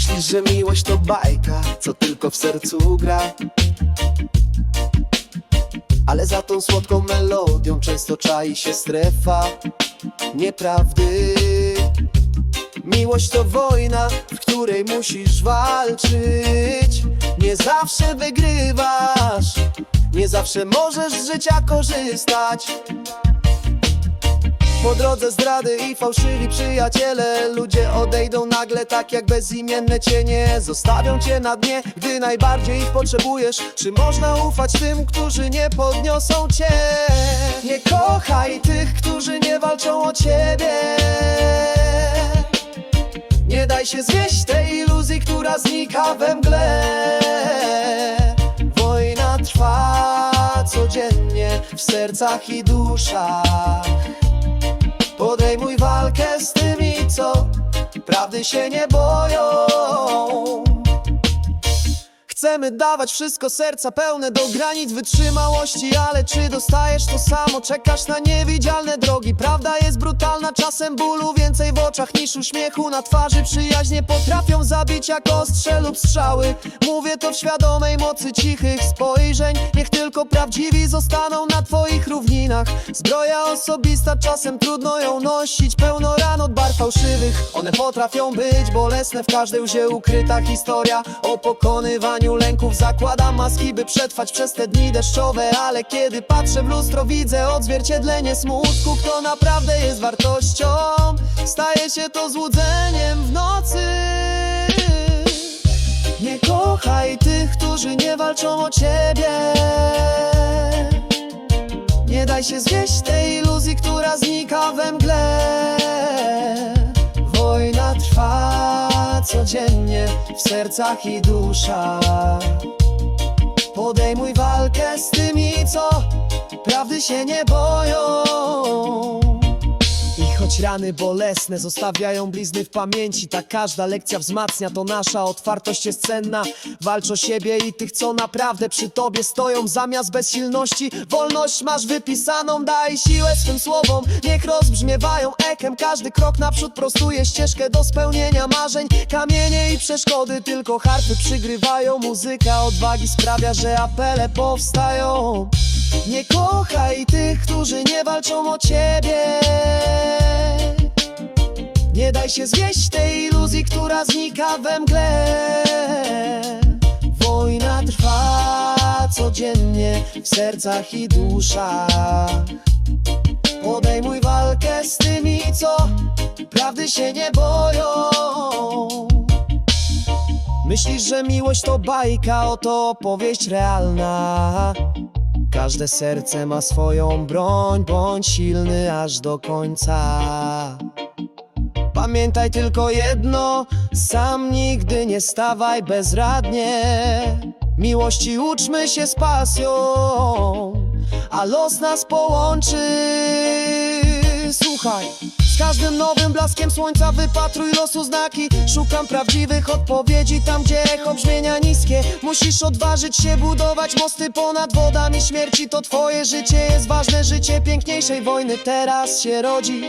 że miłość to bajka, co tylko w sercu gra? Ale za tą słodką melodią często czai się strefa. Nieprawdy. Miłość to wojna, w której musisz walczyć. Nie zawsze wygrywasz Nie zawsze możesz z życia korzystać po drodze zdrady i fałszywi przyjaciele. Ludzie odejdą nagle tak jak bezimienne cienie. Zostawią cię na dnie, gdy najbardziej ich potrzebujesz. Czy można ufać tym, którzy nie podniosą cię? Nie kochaj tych, którzy nie walczą o ciebie. Nie daj się zwieść tej iluzji, która znika we mgle. Wojna trwa codziennie w sercach i duszach Podejmuj walkę z tymi, co prawdy się nie boją. Chcemy dawać wszystko serca pełne do granic wytrzymałości Ale czy dostajesz to samo? Czekasz na niewidzialne drogi. Prawda jest brutalna, czasem bólu więcej w oczach niż uśmiechu. Na twarzy przyjaźnie potrafią zabić jak ostrze lub strzały. Mówię to w świadomej mocy cichych spojrzeń. Niech tylko prawdziwi zostaną na twoich równinach. Zbroja osobista, czasem trudno ją nosić. Pełno ran od barw fałszywych. One potrafią być bolesne, w każdej łzie ukryta historia O pokonywaniu lęków zakładam maski, by przetrwać przez te dni deszczowe Ale kiedy patrzę w lustro widzę odzwierciedlenie smutku. Kto naprawdę jest wartością? Staje się to złudzeniem w nocy. Nie kochaj tych, którzy nie walczą o ciebie. Nie daj się zwieść tej iluzji, która znika we mgle w sercach i duszach Podejmuj walkę z tymi, co prawdy się nie boją choć rany bolesne zostawiają blizny w pamięci. Ta każda lekcja wzmacnia, to nasza otwartość jest cenna. Walcz o siebie i tych, co naprawdę przy tobie stoją. Zamiast bezsilności, wolność masz wypisaną. Daj siłę swym słowom, niech rozbrzmiewają echem Każdy krok naprzód prostuje ścieżkę do spełnienia marzeń. Kamienie i przeszkody, tylko harfy przygrywają. Muzyka odwagi sprawia, że apele powstają nie kochaj tych, którzy nie walczą o ciebie. Nie daj się zwieść tej iluzji, która znika we mgle. Wojna trwa codziennie w sercach i duszach Podejmuj walkę z tymi, co prawdy się nie boją. Myślisz, że miłość to bajka, oto opowieść realna Każde serce ma swoją broń, bądź silny aż do końca. Pamiętaj tylko jedno, sam nigdy nie stawaj bezradnie. Miłości uczmy się z pasją, a los nas połączy. Słuchaj. Z każdym nowym blaskiem słońca wypatruj losu znaki Szukam prawdziwych odpowiedzi tam, gdzie echo brzmienia niskie. Musisz odważyć się budować mosty ponad wodami śmierci. To twoje życie jest ważne, życie piękniejszej wojny. Teraz się rodzi